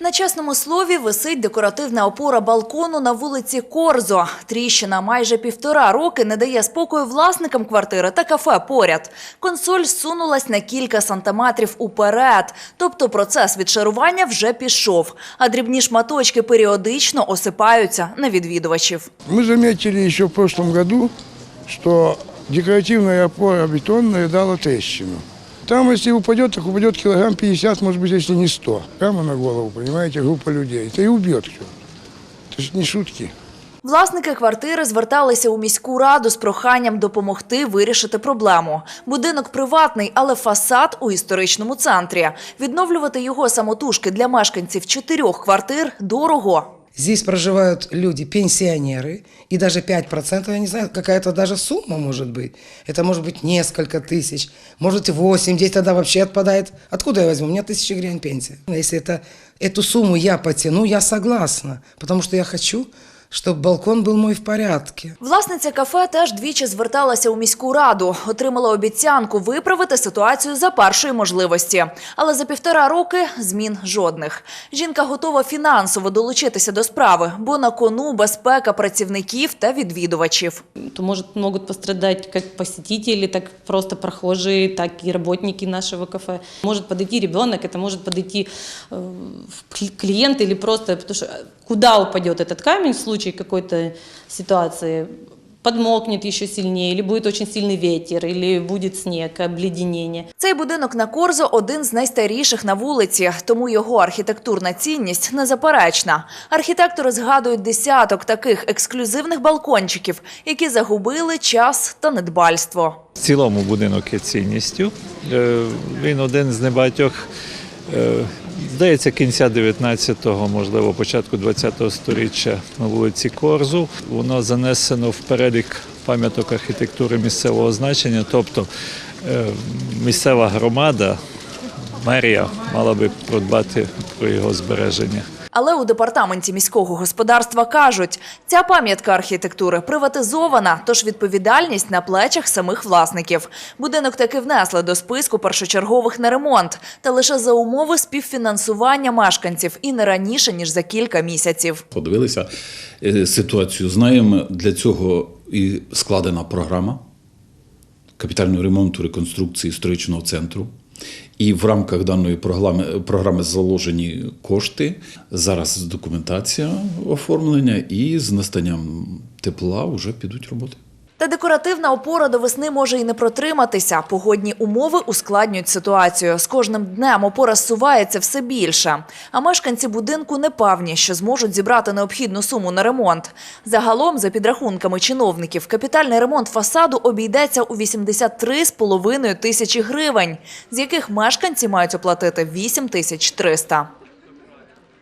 На чесному слові висить декоративна опора балкону на вулиці Корзо. Тріщина майже півтора роки не дає спокою власникам квартири та кафе поряд. Консоль зсунулась на кілька сантиметрів уперед. Тобто процес відшарування вже пішов, а дрібні шматочки періодично осипаються на відвідувачів. Мы заметили еще в прошлом году, что декоративная опора бетонная дала трещину. Там, если упадет, так упадет килограмм 50, может быть, если не 100. Прямо на голову, понимаете, группа людей. Это и убьет все. Это же не шутки. Власники квартири зверталися у міську раду з проханням допомогти вирішити проблему. Будинок приватний, але фасад у історичному центрі. Відновлювати його самотужки для мешканців чотирьох квартир дорого. Здесь проживают люди, пенсионеры, и даже 5%, я не знаю, какая-то даже сумма может быть. Это может быть несколько тысяч, может 8, 10 тогда вообще отпадает. Откуда я возьму? У меня тысяча гривен пенсия. Если это, эту сумму я потяну, я согласна, потому что я хочу, чтобы балкон был мой в порядке. Власниця кафе теж двічі зверталася у міську раду, отримала обіцянку виправити ситуацію за першої можливості. Але за півтора роки змін жодних. Жінка готова фінансово долучитися до справи, бо на кону безпека працівників та відвідувачів. то может, могут пострадать как посетители, так просто прохожие, так и работники нашего кафе. Может подойти ребенок, это может подойти э, кли- клиент или просто, потому что куда упадет этот камень в случае какой-то ситуации, подмокнет еще сильнее, или будет очень сильный ветер, или будет снег, обледенение. Цей будинок на Корзо – один з найстаріших на вулиці, тому його архітектурна цінність незаперечна. Архітектори згадують десяток таких ексклюзивних балкончиків, які загубили час та недбальство. В цілому будинок є цінністю. Е, Він один з небагатьох, е, здається, кінця 19-го, можливо, початку 20-го сторіччя на вулиці Корзу. Воно занесено в перелік пам'яток архітектури місцевого значення, тобто е, місцева громада, мерія мала би подбати про його збереження. Але у департаменті міського господарства кажуть, ця пам'ятка архітектури приватизована, тож відповідальність на плечах самих власників. Будинок таки внесли до списку першочергових на ремонт, та лише за умови співфінансування мешканців і не раніше ніж за кілька місяців. подивилися е, ситуацію. Знаємо, для цього і складена програма капітального ремонту реконструкції історичного центру. І в рамках даної програми, програми заложені кошти. Зараз документація оформлення, і з настанням тепла вже підуть роботи. Та декоративна опора до весни може і не протриматися. Погодні умови ускладнюють ситуацію. З кожним днем опора зсувається все більше. А мешканці будинку не певні, що зможуть зібрати необхідну суму на ремонт. Загалом, за підрахунками чиновників, капітальний ремонт фасаду обійдеться у 83,5 тисячі гривень, з яких мешканці мають оплатити 8 тисяч 300.